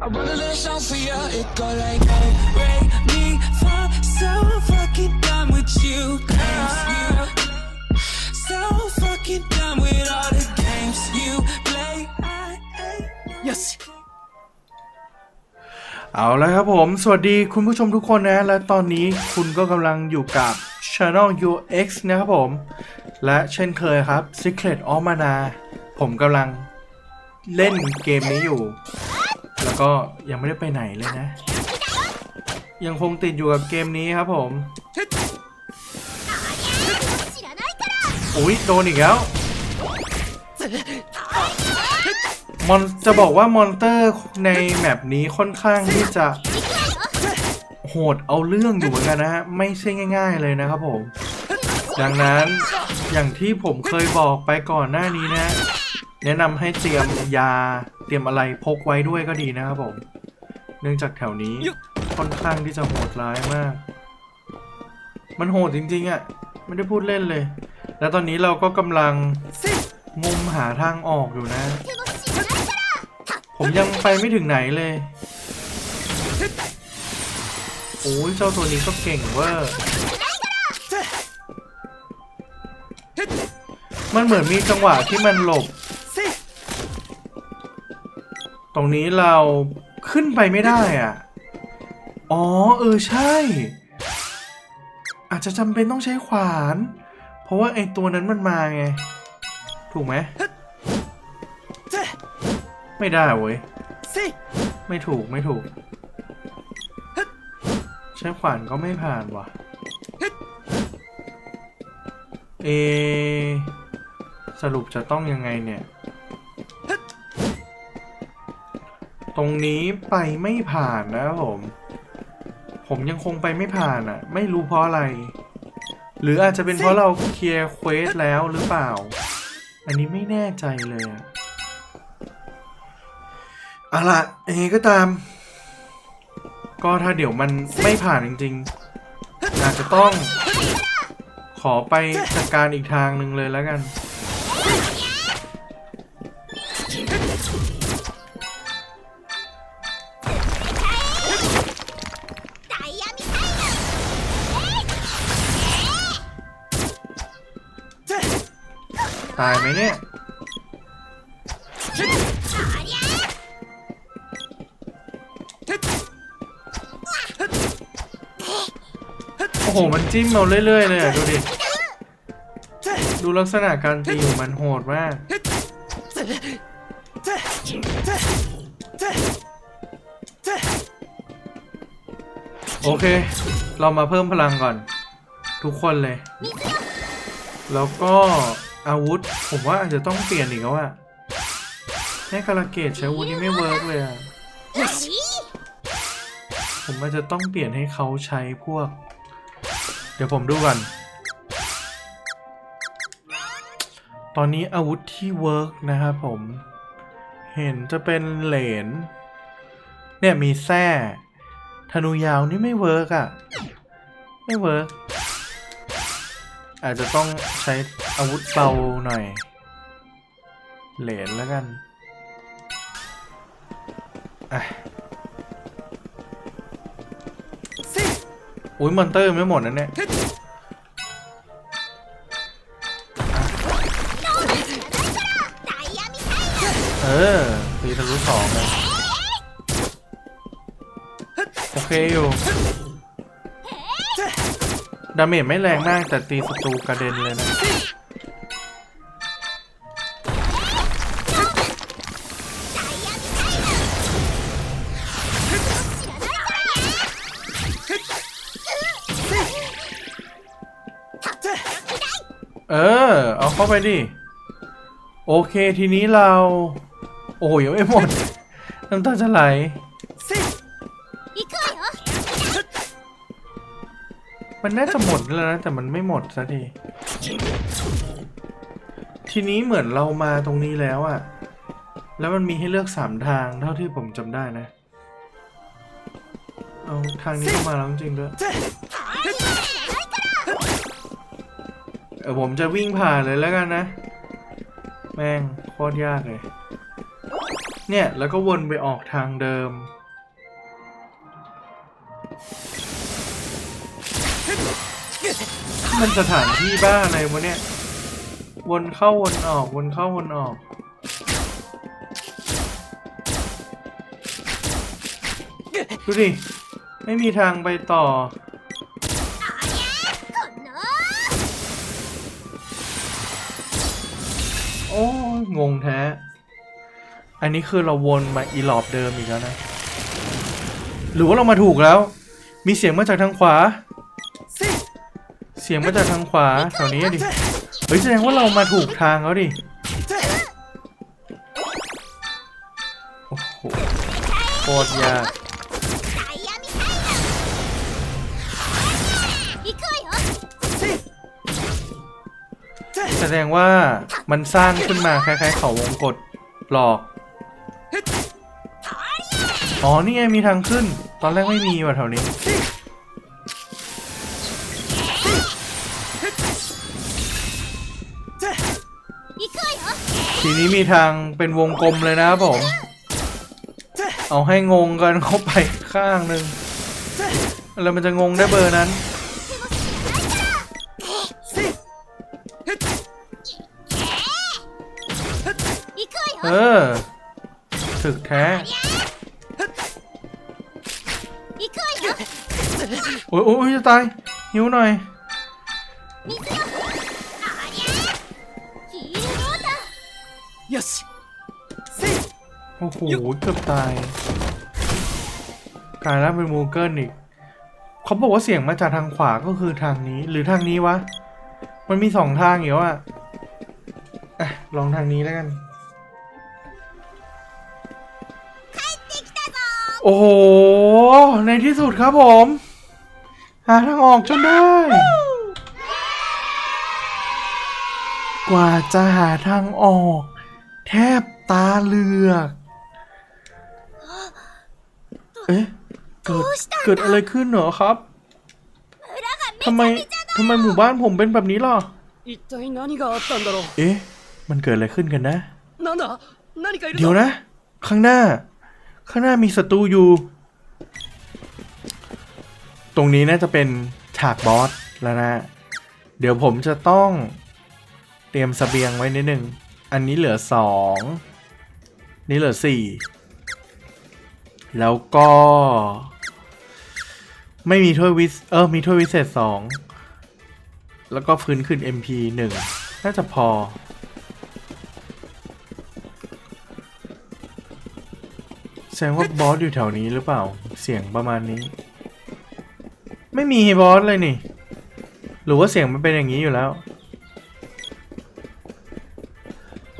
I wrote a little song for you. It go like, hey, Ray, me, fa, so fucking done with you, games you. So fucking done with all the games you play. I ain't no เอาละครับผม สวัสดีคุณผู้ชมทุกคนนะ และตอนนี้คุณก็กำลังอยู่กับ Channel UX นะครับผม และเช่นเคยครับ Secret of Mana ผมกำลังเล่นเกมนี้อยู่ แล้วก็ยังไม่ได้ไปไหนเลยนะ ยังคงติดอยู่กับเกมนี้ครับผมอุ๊ยโดนอีกแล้วมอนจะบอกว่ามอนเตอร์ในแมปนี้ค่อนข้างที่จะ โหดเอาเรื่องอยู่เหมือนกันนะฮะ ไม่ใช่ง่าย ๆเลยนะครับผม ดังนั้นอย่างที่ผมเคยบอกไปก่อนหน้านี้นะ แนะนำให้เตรียมยา รียมอะไรพกไว้ด้วยก็ดีนะครับผม เนื่องจากแถวนี้ค่อนข้างที่จะโหดร้ายมาก มันโหดจริงๆอะ่ะ ไม่ได้พูดเล่นเลย แล้วตอนนี้เราก็กำลังงมหาทางออกอยู่นะ ผมยังไปไม่ถึงไหนเลย โอ้ยเจ้าตัวนี้ก็เก่งเวอร์มันเหมือนมีจังหวะที่มันหลบ ตรงนี้เราขึ้นไปไม่ได้อะ อ๋อ เออใช่ อาจจะจำเป็นต้องใช้ขวาน เพราะว่าไอตัวนั้นมันมาไง ถูกไหม ไม่ได้เว้ย ไม่ถูกไม่ถูก ใช้ขวานก็ไม่ผ่านว่ะ เอ สรุปจะต้องยังไงเนี่ย รงนี้ไปไม่ผ่านนะครับผม ผมยังคงไปไม่ผ่านอะ ไม่รู้เพราะอะไร หรืออาจจะเป็นเพราะเราเคลียร์เควสแล้วหรือเปล่า อันนี้ไม่แน่ใจเลยอะอาล่ะยังไงก็ตาม ก็ถ้าเดี๋ยวมันไม่ผ่านจริงๆ อาจจะต้อง ขอไปจัดการอีกทางหนึ่งเลยแล้วกัน ตายไหมเนี่ย โอ้โห มันจิ้มเราเรื่อยๆเลยอะ ดูดิ ดูลักษณะการตีของมันโหดมาก โอเค เรามาเพิ่มพลังก่อน ทุกคนเลย แล้วก็ อาวุธ ผมว่าอาจจะต้องเปลี่ยนอีกแล้วอะให้คาราเกตใช้อาวุธนี้ไม่เวิร์กเลยอะผมอาจจะต้องเปลี่ยนให้เขาใช้พวก เดี๋ยวผมดูก่อน ตอนนี้อาวุธที่เวิร์กนะครับผม เห็นจะเป็นเหรนเนี่ยมีแส้ธนูยาวนี่ไม่เวิร์กอะไม่เวิร์ก อาจจะต้องใช้อาวุธเบาหน่อย เหรนแล้วกันอุ้ยมอนเตอร์ไม่หมดนะเนี่ยเออตีทะลุสองเลยโอเคอยู่ ดาเมจไม่แรงมากแต่ตีศัตรูกระเด็นเลยนะ เออ เอาเข้าไปดิ โอเคทีนี้เรา โอ้ยยังไม่หมด น้ำตาจะไหล มันน่าจะหมดแล้วนะแต่มันไม่หมดสักที ทีนี้เหมือนเรามาตรงนี้แล้วอะแล้วมันมีให้เลือกสามทางเท่าที่ผมจำได้นะ เอาทางนี้เข้ามาแล้วจริงด้วยเออผมจะวิ่งผ่านเลยแล้วกันนะ แม่งโคตรยากเลย เนี่ยแล้วก็วนไปออกทางเดิม มันสถานที่บ้าอะไรวะเนี่ย วนเข้าวนออกวนเข้าวนออก ดูดิ ไม่มีทางไปต่อ โอ้งงแท้ อันนี้คือเราวนมาอีหลอบเดิมอีกแล้วนะ หรือว่าเรามาถูกแล้ว มีเสียงมาจากทางขวา สียงมาจากทางขวาแถวนี้ดิ เฮ้ยแสดงว่าเรามาถูกทางแล้วดิ โอ้โหโคตรยากแสดงว่ามันสร้างขึ้นมาคล้ายๆเขาวงกดหลอก อ๋อ นี่ไงมีทางขึ้น ตอนแรกไม่มีว่ะแถวนี้ นี้มีทางเป็นวงกลมเลยนะครับผม เอาให้งงกันเข้าไปข้างหนึ่งแล้วมันจะงงได้เบอร์นั้น เออ ถึกแท้โอ้ยโอ้ยจะตาย หิวหน่อย หเกือบตาย กลายร่างเป็นมูเกิลอีก เขาบอกว่าเสียงมาจากทางขวาก็คือทางนี้ หรือทางนี้วะ มันมีสองทางอยู่อะอะลองทางนี้แล้วกัน โอ้โห ในที่สุดครับผม หาทางออกจนได้ กว่าจะหาทางออก แทบตาเหลือก เกิดเกิดอะไรขึ้นเหรอครับทำไมทำไมหมู่บ้านผมเป็นแบบนี้ล่ะเอ๊ะ มันเกิดอะไรขึ้นกันนะ เดี๋ยวนะ ข้างหน้า ข้างหน้ามีศัตรูอยู่ ตรงนี้น่าจะเป็นฉากบอสแล้วนะ เดี๋ยวผมจะต้องเตรียมสเสบียงไว้นิดหนึ่ง อันนี้เหลือสอง นี่เหลือสี่ แล้วก็ ไม่มีถ้วยวิสเออมีถ้วยวิเศษสองแล้วก็ฟื้นขึ้น MP หนึ่งน่าจะพอ แสดงว่าบอสอยู่แถวนี้หรือเปล่า เสียงประมาณนี้ ไม่มีบอสเลยนี่ หรือว่าเสียงมันเป็นอย่างนี้อยู่แล้ว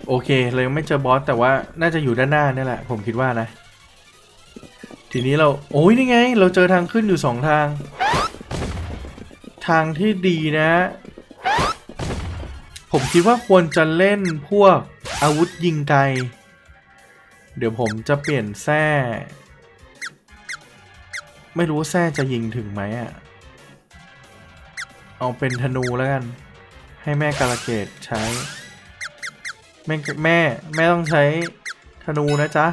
โอเคเลยไม่เจอบอสแต่ว่าน่าจะอยู่ด้านหน้านี่แหละ ผมคิดว่านะ ทีนี้เราโอ้ยนี่ไง เราเจอทางขึ้นอยู่สองทาง ทางที่ดีนะ ผมคิดว่าควรจะเล่นพวกอาวุธยิงไกล เดี๋ยวผมจะเปลี่ยนแส้ไม่รู้ว่าแส้จะยิงถึงไหมอะ เอาเป็นธนูแล้วกัน ให้แม่กาลเกตใช้ แม่แม่แม่ต้องใช้ธนูนะจ๊ะ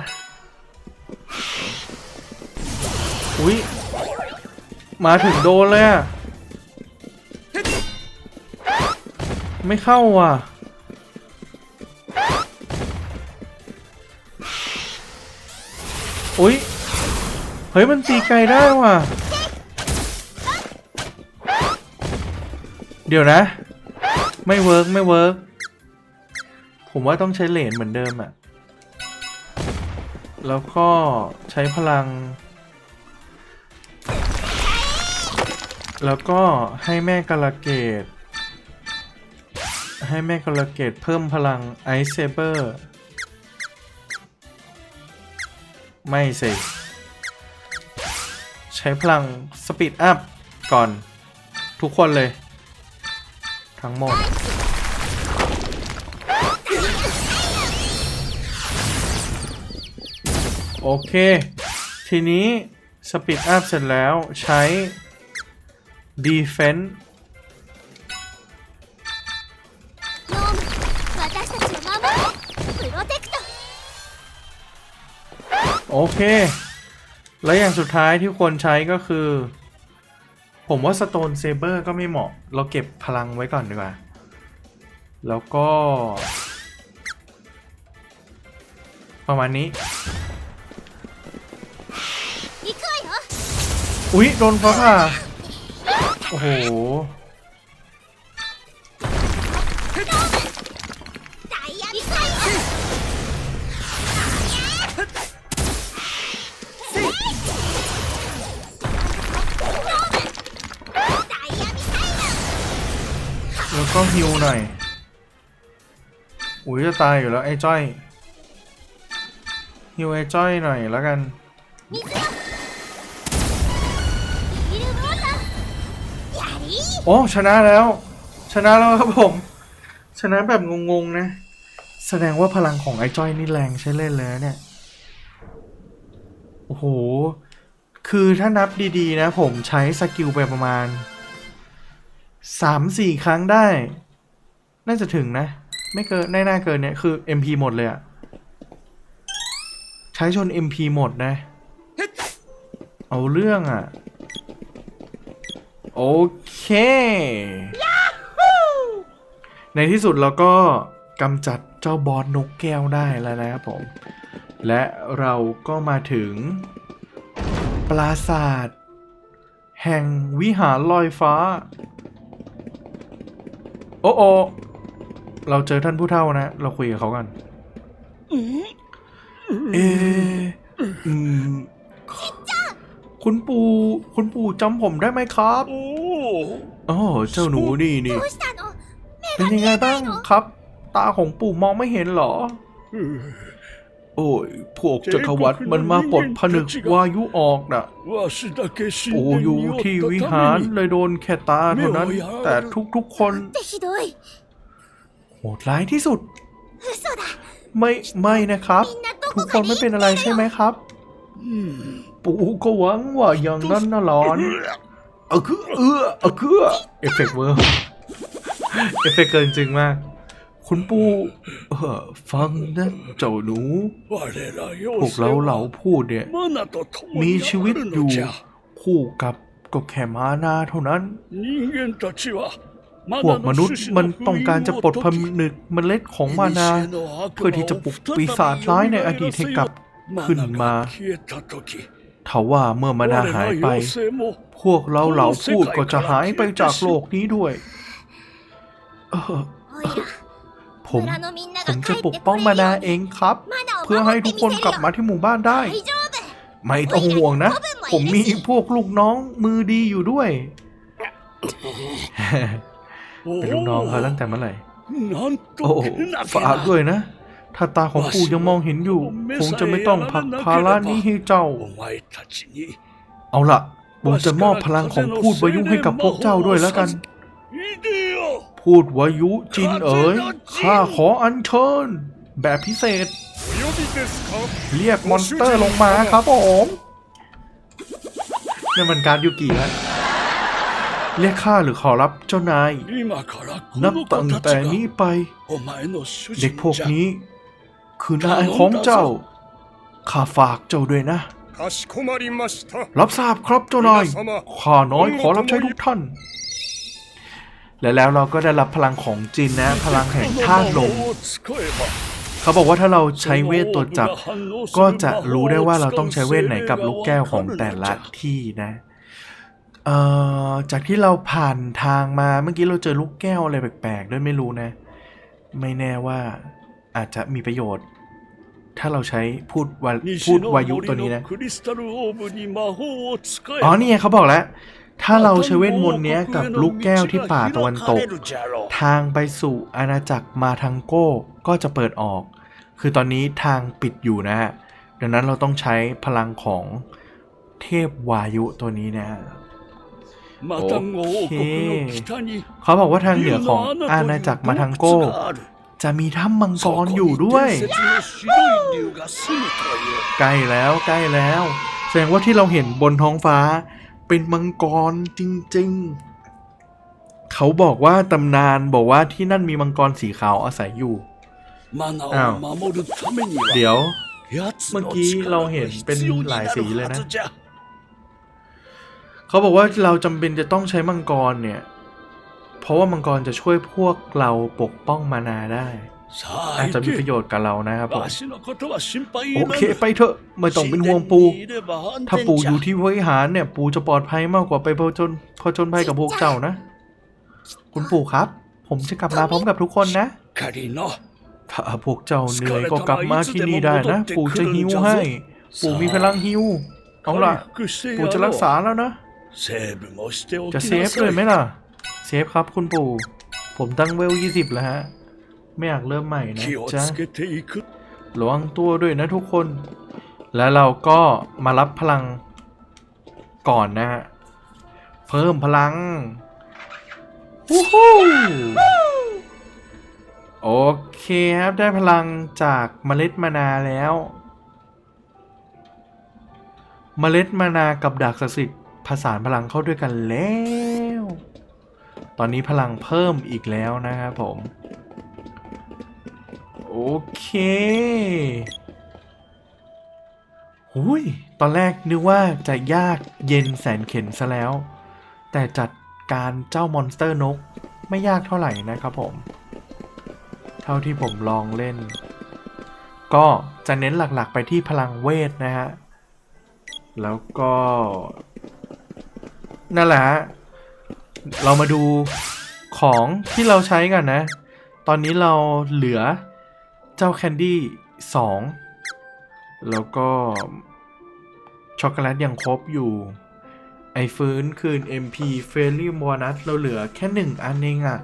อุ้ยมาถึงโดนเลยอะไม่เข้าว่ะ อุ้ย เฮ้ย มันตีไกลได้ว่ะ เดี๋ยวนะ ไม่เวิร์กไม่เวิร์กผมว่าต้องใช้เหรียญเหมือนเดิมอะแล้วก็ใช้พลัง แล้วก็ให้แม่กาลเกต ให้แม่กาลเกตเพิ่มพลังไอซ์เซเบอร์ ไม่สิใช้พลังสปีดอัพก่อนทุกคนเลย ทั้งหมด โอเค ทีนี้สปีดอัพเสร็จแล้วใช้ ดีเฟนส์โอเค และอย่างสุดท้ายที่ควรใช้ก็คือ ผมว่าสโตนเซเบอร์ก็ไม่เหมาะ เราเก็บพลังไว้ก่อนดีกว่า แล้วก็ ประมาณนี้ อุ๊ย โดนฟ้าผ่า โอ้โห แล้วก็ฮิวหน่อย อุ้ยจะตายอยู่แล้วไอ้จ้อยฮิวไอ้จ้อยหน่อยแล้วกัน โอ้ชนะแล้ว ชนะแล้วครับผม ชนะแบบงงๆนะ แสดงว่าพลังของไอ้จ้อยนี่แรงใช้เล่นเลยเนี่ย โอ้โห คือถ้านับดีๆนะผมใช้สกิลไปประมาณสามสี่ครั้งได้ น่าจะถึงนะ ไม่เกินไม่น่าเกินเนี่ยคือ MP หมดเลยอะใช้ชน MP หมดนะ เอาเรื่องอะโอเค ในที่สุดเราก็กำจัดเจ้าบอสนกแก้วได้แล้วนะครับผม และเราก็มาถึง ปราสาท แห่งวิหารลอยฟ้า โอ้โอเราเจอท่านผู้เฒ่านะ เราคุยกับเขากัน เอะอืมคุณปู่ คุณปู่จำผมได้ไหมครับお อ๋เจ้าหนูนี่นี่เป็นยังไงบ้างครับ ตาของปู่มองไม่เห็นหรอ โอ้ย พวกจักรวรรดิมันมาปลดผนึกวายุออกนะปู่อยู่ที่วิหารเลยโดนแค่ตาเท่านั้น แต่ทุกๆคนโหดร้ายที่สุด ไม่ไม่นะครับ ทุกคนไม่เป็นอะไรใช่ไหมครับ ปู่ก็หวังว่าอย่างนั้นนะหลอน เออคือเออเอคือเอฟเฟกต์เวอร์เอฟเฟกต์เกินจริงมาก คุณปู่ฟังนะเจ้าหนู พวกเราเหล่าพูดเนี่ย มีชีวิตอยู่คู่กับก็แค่มานาเท่านั้น พวกมนุษย์มันต้องการจะปลดพนึกเมล็ดของมานา เพื่อที่จะปลุกปีศาจร้ายในอดีตให้กลับขึ้นมา ทว่าเมื่อมนาหายไป พวกเราเหล่าพูดก็จะหายไปจากโลกนี้ด้วยผมผมจะปกป้องมานาเองครับ เพื่อให้ทุกคนกลับมาที่หมู่บ้านได้ ไม่ต้องห่วงนะ ผมมีพวกลูกน้องมือดีอยู่ด้วย เป็นลูกน้องเขาตั้งแต่เมื่อไหร่โอ้ฝากด้วยนะ ถ้าตาของปู่ยังมองเห็นอยู่ ผมจะไม่ต้องผักภาระนี้ให้เจ้า เอาล่ะ ผมจะมอบพลังของพูดวายุให้กับพวกเจ้าด้วยแล้วกัน พูดวายุจินเอ๋ย ข้าขออัญเชิญ แบบพิเศษ เรียกมอนสเตอร์ลงมาครับผมนี่มันการยูกิฮะเรียกข้าหรือขอรับเจ้านาย นับตั้งแต่นี้ไป เด็กพวกนี้ คือนายของเจ้า ข้าฝากเจ้าด้วยนะ รับทราบครับเจ้านาย ข้าน้อยขอรับใช้ทุกท่าน และแล้วเราก็ได้รับพลังของจินนะ พลังแห่งธาตุลมเขาบอกว่าถ้าเราใช้เวทตัวจับ ก็จะรู้ได้ว่าเราต้องใช้เวทไหนกับลูกแก้วของแต่ละที่นะจากที่เราผ่านทางมาเมื่อกี้เราเจอลูกแก้วอะไรแปลกๆ ด้วยไม่รู้นะ ไม่แน่ว่า อาจจะมีประโยชน์ ถ้าเราใช้พูดวาพูดวายุตัวนี้นะอ๋อนี่เขาบอกแล้ว ถ้าเราใช้เวทมนต์นี้กับลูกแก้วที่ป่าตะวันตก ทางไปสู่อาณาจักรมาทังโก้ก็จะเปิดออก คือตอนนี้ทางปิดอยู่นะฮะดังนั้นเราต้องใช้พลังของเทพวายุตัวนี้นะโอเคเขาบอกว่าทางเหนือของอาณาจักรมาทังโก้ จะมีถ้ำมังกรอยู่ด้วย ใกล้แล้วใกล้แล้ว แสดงว่าที่เราเห็นบนท้องฟ้า เป็นมังกรจริง ๆ เขาบอกว่าตำนานบอกว่าที่นั่นมีมังกรสีขาวอาศัยอยู่อ้าวเดี๋ยว เมื่อกี้เราเห็นเป็นหลายสีเลยนะ เขาบอกว่าเราจำเป็นจะต้องใช้มังกรเนี่ย ราะว่ามังกรจะช่วยพวกเราปกป้องมานาได้ อาจจะมีประโยชน์กับเรานะครับผมโอเคไปเถอะไม่ต้องเป็นห่วงปู ถ้าปูอยู่ที่วิหารเนี่ย ปูจะปลอดภัยมากกว่าไปพจนพจนภัยกับพวกเจ้านะ คุณปู่ครับ ผมจะกลับมาพร้อมกับทุกคนนะถ้าพวกเจ้าเหนื่อยก็กลับมาที่นี่ได้นะ ปู่จะหิวให้ ปู่มีพลังหิวเอาล่ะ ปู่จะรักษาแล้วนะจะเซฟเลยไหมล่ะ เซฟครับคุณปู่ ผมตั้งเวลยี่สิบแล้วฮะ ไม่อยากเริ่มใหม่นะจ๊ะระวังตัวด้วยนะทุกคน แล้วเราก็มารับพลังก่อนนะฮะ เพิ่มพลังวู้ฮู้โอเคครับ ได้พลังจากเมล็ดมานาแล้ว เมล็ดมานากับดากศักดิ์สิทธิ์ผสานพลังเข้าด้วยกันแล้ว ตอนนี้พลังเพิ่มอีกแล้วนะครับผม โอเคหุยตอนแรกนึกว่าจะยากเย็นแสนเข็นซะแล้ว แต่จัดการเจ้ามอนสเตอร์นกไม่ยากเท่าไหร่นะครับผม เท่าที่ผมลองเล่น ก็จะเน้นหลักๆไปที่พลังเวทนะฮะ แล้วก็ นั่นแหละ เรามาดูของที่เราใช้กันนะ ตอนนี้เราเหลือเจ้าแคนดี้สองแล้วก็ช็อกโกแลตยังครบอยู่ ไอฟื้นคืน MP f a i r y b o n u s เราเหลือแค่หนึ่งอันเองอะ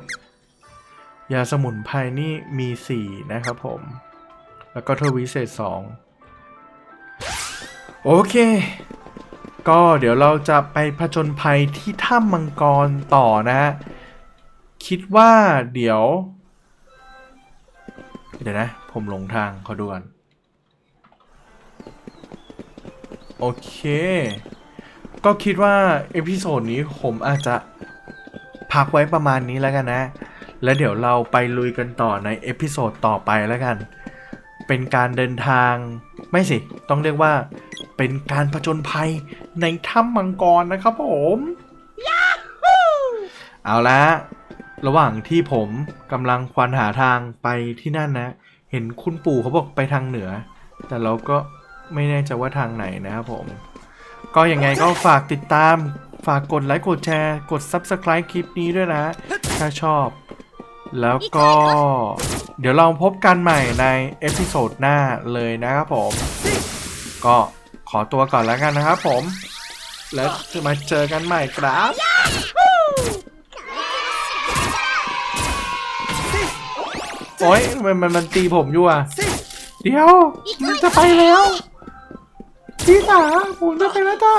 ยาสมุนไพรนี่มีสี่นะครับผม แล้วก็เทวิเศษสองโอเค ก็เดี๋ยวเราจะไปผจญภัยที่ถ้ำมังกรต่อนะฮะ คิดว่าเดี๋ยว เดี๋ยวนะ ผมหลงทางขอดูก่อนโอเค ก็คิดว่าเอพิโซดนี้ผมอาจจะพักไว้ประมาณนี้แล้วกันนะ แล้วเดี๋ยวเราไปลุยกันต่อในเอพิโซดต่อไปแล้วกัน เป็นการเดินทางไม่สิ ต้องเรียกว่า เป็นการผจญภัยในถ้ำมังกรนะครับผมเอาละระหว่างที่ผมกำลังควานหาทางไปที่นั่นนะ เห็นคุณปู่เขาบอกไปทางเหนือ แต่เราก็ไม่แน่ใจว่าทางไหนนะครับผม ก็ยังไงก็ฝากติดตาม ฝากกดไลค์กดแชร์ กด Subscribe คลิปนี้ด้วยนะ ถ้าชอบ แล้วก็ เดี๋ยวเราพบกันใหม่ในเอพิโซดหน้าเลยนะครับผม ก็ ขอตัวก่อนแล้วกันนะครับผม แล้วจะมาเจอกันใหม่ครับโอ๊ยมันมันมันตีผมอยู่อะ เดี๋ยวมันจะไปแล้วพี่สาผมจะไปแล้วจ้า